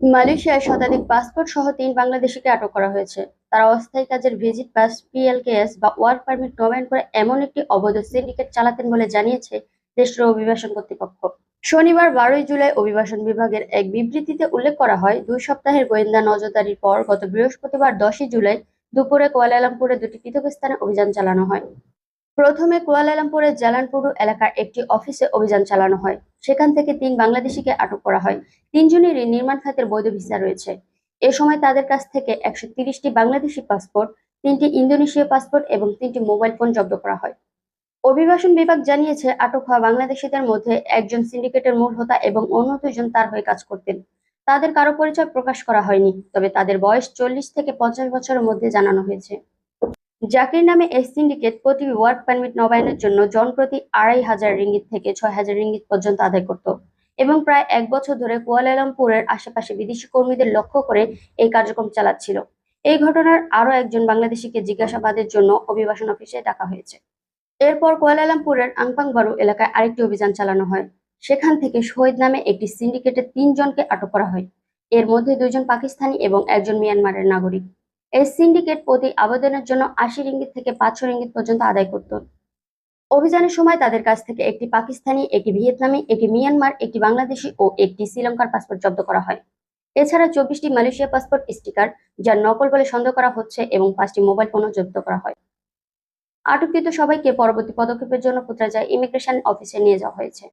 মালয়েশিয়ায় শতাধিক পাসপোর্ট সহ তিন বাংলাদেশিকে আটক করা হয়েছে। তারা অস্থায়ী কাজের ভিজিট পাস পিএলকেএস বা ওয়ার্ক পারমিট নবায়ন করে এমন একটি অবৈধ সিন্ডিকেট চালাতেন বলে জানিয়েছে দেশটির অভিবাসন কর্তৃপক্ষ। শনিবার বারোই জুলাই অভিবাসন বিভাগের এক বিবৃতিতে উল্লেখ করা হয়, দুই সপ্তাহের গোয়েন্দা নজরদারির পর গত বৃহস্পতিবার দশই জুলাই দুপুরে কুয়ালালামপুরে দুটি পৃথক স্থানে অভিযান চালানো হয়। প্রথমে কুয়ালালামপুরের জালানপুরু এলাকার একটি অফিসে অভিযান চালানো হয়। সেখান থেকে তিন বাংলাদেশিকে আটক করা হয়। তিনজনেরই নির্মাণ খাতের বৈধ ভিসা রয়েছে। এ সময় তাদের কাছ থেকে একশো তিরিশটি বাংলাদেশি পাসপোর্ট, তিনটি ইন্দোনেশীয় পাসপোর্ট এবং তিনটি মোবাইল ফোন জব্দ করা হয়। অভিবাসন বিভাগ জানিয়েছে, আটক হওয়া বাংলাদেশিদের মধ্যে একজন সিন্ডিকেটের মূল হোতা এবং অন্য দুজন তার হয়ে কাজ করতেন। তাদের কারও পরিচয় প্রকাশ করা হয়নি, তবে তাদের বয়স চল্লিশ থেকে পঞ্চাশ বছরের মধ্যে জানানো হয়েছে। জাকির নামে এই সিন্ডিকেট প্রতি ওয়ার্ক পারমিট নবায়নের জন্য জনপ্রতি আড়াই হাজার রিঙ্গিত থেকে ছয় হাজার রিঙ্গিত পর্যন্ত আদায় করত এবং প্রায় এক বছর ধরে কুয়ালালামপুরের আশেপাশে বিদেশি কর্মীদের লক্ষ্য করে এই কার্যক্রম চালাচ্ছিল। এই ঘটনার আরও একজন বাংলাদেশিকে জিজ্ঞাসাবাদের জন্য অভিবাসন অফিসে ডাকা হয়েছে। এরপর কুয়ালালামপুরের আংপাংবারু এলাকায় আরেকটি অভিযান চালানো হয়। সেখান থেকে শহীদ নামে একটি সিন্ডিকেটের তিনজনকে আটক করা হয়। এর মধ্যে দুজন পাকিস্তানি এবং একজন মিয়ানমারের নাগরিক। এই সিন্ডিকেট প্রতি আবেদনের জন্য আশি রিঙ্গিত থেকে পাঁচশো রিঙ্গিত পর্যন্ত আদায় করত। অভিযানের সময় তাদের কাছ থেকে একটি পাকিস্তানি, একটি ভিয়েতনামি, একটি মিয়ানমার, একটি বাংলাদেশি ও একটি শ্রীলঙ্কার পাসপোর্ট জব্দ করা হয়। এছাড়া চব্বিশটি মালয়েশিয়া পাসপোর্ট স্টিকার যার নকল বলে সন্দেহ করা হচ্ছে এবং পাঁচটি মোবাইল ফোনও জব্দ করা হয়। আটককৃত সবাইকে পরবর্তী পদক্ষেপের জন্য পুত্রাজায় ইমিগ্রেশন অফিসে নিয়ে যাওয়া হয়েছে।